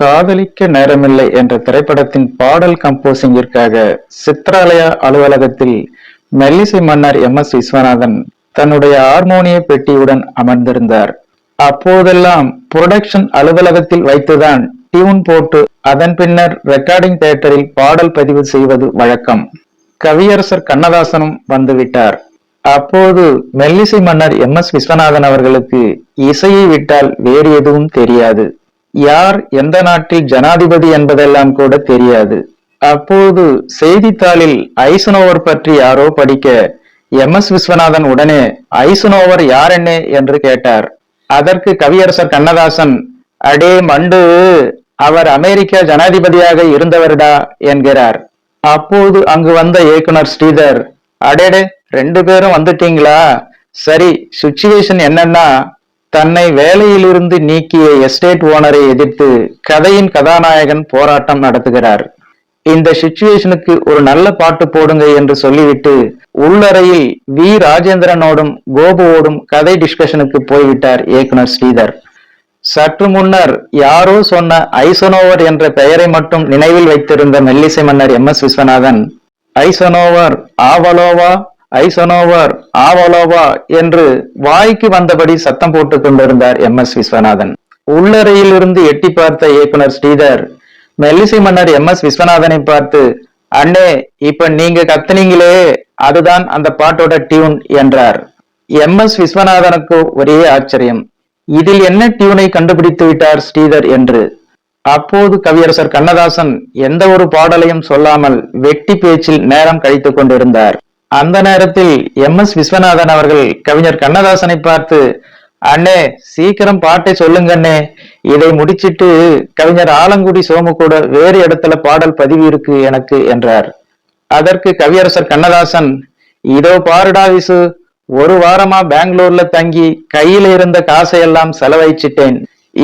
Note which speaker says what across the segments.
Speaker 1: காதலிக்க நேரமில்லை என்ற திரைப்படத்தின் பாடல் கம்போசிங்கிற்காக சித்ராலயா அலுவலகத்தில் மெல்லிசை மன்னர் எம் எஸ் விஸ்வநாதன் தன்னுடைய ஹார்மோனிய பெட்டியுடன் அமர்ந்திருந்தார். அப்போதெல்லாம் புரொடக்ஷன் அலுவலகத்தில் வைத்துதான் டியூன் போட்டு அதன் பின்னர் ரெக்கார்டிங் தியேட்டரில் பாடல் பதிவு செய்வது வழக்கம். கவியரசர் கண்ணதாசனும் வந்துவிட்டார். அப்போது மெல்லிசை மன்னர் எம் எஸ் விஸ்வநாதன் அவர்களுக்கு இசையை விட்டால் வேறு எதுவும் தெரியாது. யார் எந்த நாட்டில் ஜனாதிபதி என்பதெல்லாம் கூட தெரியாது. அப்போது செய்தித்தாளில் ஐசனோவர் பற்றி யாரோ படிக்க எம் எஸ் விஸ்வநாதன் உடனே ஐசனோவர் யார் என்ன என்று கேட்டார். அதற்கு கவியரசர் கண்ணதாசன் அடே மண்டு அவர் அமெரிக்க ஜனாதிபதியாக இருந்தவர்டா? என்கிறார். அப்போது அங்கு வந்த இயக்குனர் ஸ்ரீதர் அடேடே ரெண்டு பேரும் வந்துட்டீங்களா? சரி சுச்சுவேஷன் என்னன்னா தன்னை வேலையிலிருந்து நீக்கிய எஸ்டேட் ஓனரை எதிர்த்து கதையின் கதாநாயகன் போராட்டம் நடத்துகிறார். இந்த சுச்சுவேஷனுக்கு ஒரு நல்ல பாட்டு போடுங்க என்று சொல்லிவிட்டு உள்ளறையில் வி. ராஜேந்திரனோடும் கோபுவோடும் கதை டிஸ்கஷனுக்கு போய்விட்டார் இயக்குனர் ஸ்ரீதர். சற்று முன்னர் யாரோ சொன்ன ஐசனோவர் என்ற பெயரை மட்டும் நினைவில் வைத்திருந்த மெல்லிசை மன்னர் எம். எஸ். விஸ்வநாதன் ஐசனோவர் ஆவலோவா? ஐசனோவர் ஆவலோவா என்று வாய்க்கு வந்தபடி சத்தம் போட்டுக் கொண்டிருந்தார் எம். எஸ். விஸ்வநாதன். உள்ளறையில் இருந்து எட்டி பார்த்த இயக்குனர் ஸ்ரீதர் மெல்லிசை மன்னர் எம். எஸ். விஸ்வநாதனை பார்த்து அண்ணே இப்ப நீங்க கத்துனீங்களே அதுதான் அந்த பாட்டோட டியூன் என்றார். எம். எஸ். விஸ்வநாதனுக்கு ஒரே ஆச்சரியம். இதில் என்ன டியூனை கண்டுபிடித்து விட்டார் ஸ்ரீதர்? என்று. அப்போது கவியரசர் கண்ணதாசன் எந்த ஒரு பாடலையும் சொல்லாமல் வெட்டி பேச்சில் நேரம் கழித்துக் கொண்டிருந்தார். அந்த நேரத்தில் எம் எஸ் விஸ்வநாதன் அவர்கள் கவிஞர் கண்ணதாசனை பார்த்து அண்ணே சீக்கிரம் பாட்டை சொல்லுங்க அண்ணே. இதை முடிச்சிட்டு கவிஞர் ஆலங்குடி சோமு கூட வேறு இடத்துல பாடல் பதிவு இருக்கு எனக்கு என்றார். அதற்கு கவியரசர் கண்ணதாசன் இதோ பாருடா விசு ஒரு வாரமா பெங்களூர்ல தங்கி கையில இருந்த காசையெல்லாம் செலவழிச்சிட்டேன்.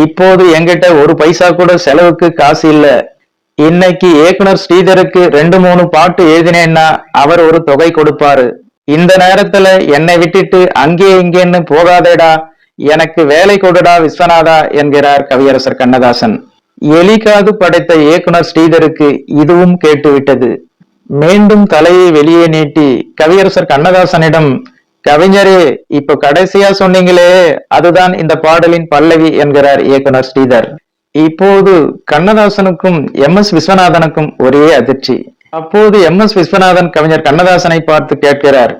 Speaker 1: இப்போது என்கிட்ட ஒரு பைசா கூட செலவுக்கு காசு இல்ல. இன்னைக்கு இயக்குனர் ஸ்ரீதருக்கு ரெண்டு மூணு பாட்டு எழுதினேன்னா அவர் ஒரு தொகை கொடுப்பாரு. இந்த நேரத்துல என்னை விட்டுட்டு அங்கே இங்கேன்னு போகாதேடா எனக்கு வேலை கொடுடா விஸ்வநாதா என்கிறார் கவியரசர் கண்ணதாசன். எலிகாது படைத்த இயக்குனர் ஸ்ரீதருக்கு இதுவும் கேட்டுவிட்டது. மீண்டும் தலையை வெளியே நீட்டி கவியரசர் கண்ணதாசனிடம் கவிஞரே இப்ப கடைசியா சொன்னீங்களே அதுதான் இந்த பாடலின் பல்லவி என்கிறார் இயக்குனர் ஸ்ரீதர். இப்போது கண்ணதாசனுக்கும் எம் எஸ் விஸ்வநாதனுக்கும் ஒரே அதிர்ச்சி. அப்போது எம் எஸ் விஸ்வநாதன் கவிஞர் கண்ணதாசனை பார்த்து கேட்கிறார்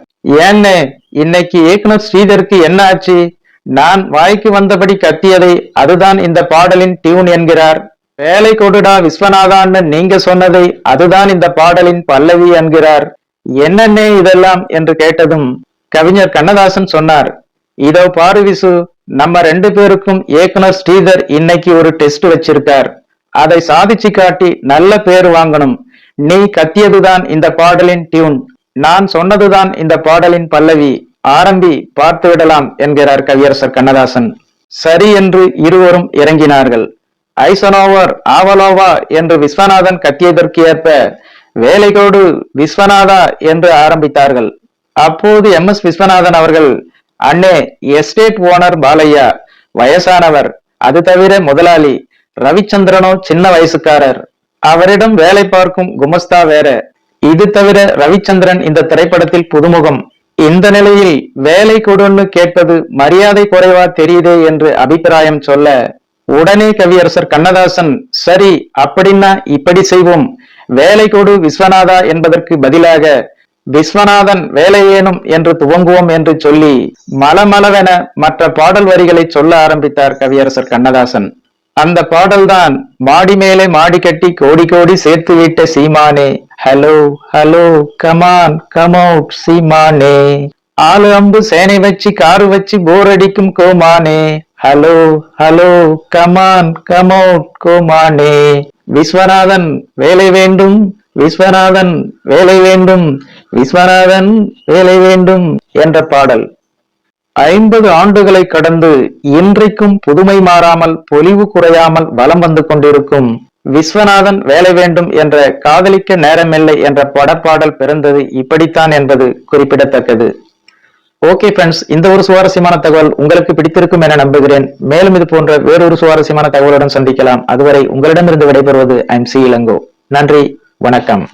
Speaker 1: ஏன்னே இன்னைக்கு இயக்குனர் ஸ்ரீதருக்கு என்ன ஆச்சு? நான் வாய்க்கு வந்தபடி கத்தியதை அதுதான் இந்த பாடலின் டியூன் என்கிறார். வேலை கொடுடா விஸ்வநாதான்னு நீங்க சொன்னதை அதுதான் இந்த பாடலின் பல்லவி என்கிறார். என்னன்னே இதெல்லாம்? என்று கேட்டதும் கவிஞர் கண்ணதாசன் சொன்னார் இதோ பாரு விசு நம்ம ரெண்டு பேருக்கும் இயக்குனர் ஸ்ரீதர் இன்னைக்கு ஒரு டெஸ்ட் வச்சிருக்கார். அதை சாதிச்சு காட்டி நல்ல பேர் வாங்கணும். நீ கத்தியதுதான் இந்த பாடலின் டியூன் நான் சொன்னதுதான் இந்த பாடலின் பல்லவி. ஆரம்பி பார்த்து விடலாம் என்கிறார் கவியரசர் கண்ணதாசன். சரி என்று இருவரும் இறங்கினார்கள். ஐசனோவர் ஆவலோவா என்று விஸ்வநாதன் கத்தியதற்கு ஏற்ப வேலைகோடு விஸ்வநாதா என்று ஆரம்பித்தார்கள். அப்போது எம் எஸ் விஸ்வநாதன் அவர்கள் அண்ணே எஸ்டேட் ஓனர் பாலையா வயசானவர் அது தவிர முதலாளி ரவிச்சந்திரனோ சின்ன வயசுக்காரர். அவரிடம் வேலை பார்க்கும் குமஸ்தா வேற. இது தவிர ரவிச்சந்திரன் இந்த திரைப்படத்தில் புதுமுகம். இந்த நிலையில் வேலை கொடுன்னு கேட்பது மரியாதை குறைவா தெரியுதே என்று அபிப்பிராயம் சொல்ல உடனே கவியரசர் கண்ணதாசன் சரி அப்படின்னா இப்படி செய்வோம். வேலை கொடு விஸ்வநாதா என்பதற்கு பதிலாக விஸ்வநாதன் வேலையேனும் என்று துவங்குவோம் என்று சொல்லி மலமளவென மற்ற பாடல் வரிகளை சொல்ல ஆரம்பித்தார் கவியரசர் கண்ணதாசன். அந்த பாடல்தான் மாடி மேலே மாடி கட்டி கோடி கோடி சேர்த்து விட்ட சீமானே. Hello hello come on come out சீமானே. ஆளு அம்பு சேனை வச்சு காரு வச்சு போர் அடிக்கும் கோமானே. Hello hello come on come out கோமானே. Viswanathan வேலை வேண்டும் விஸ்வநாதன் வேலை வேண்டும். விஸ்வநாதன் வேலை வேண்டும் என்ற பாடல். ஐம்பது ஆண்டுகளை கடந்து இன்றைக்கும் புதுமை மாறாமல் பொலிவு குறையாமல் வலம் வந்து கொண்டிருக்கும் விஸ்வநாதன் வேலை வேண்டும் என்ற காதலிக்க நேரமில்லை என்ற படப்பாடல் பிறந்தது இப்படித்தான் என்பது குறிப்பிடத்தக்கது. ஓகே ஃப்ரெண்ட்ஸ் இந்த ஒரு சுவாரஸ்யமான தகவல் உங்களுக்கு பிடித்திருக்கும் என நம்புகிறேன். மேலும் இது போன்ற வேறொரு சுவாரஸ்யமான தகவலுடன் சந்திக்கலாம். அதுவரை உங்களிடமிருந்து விடைபெறுவது ஐம் சி இளங்கோ. நன்றி வணக்கம்.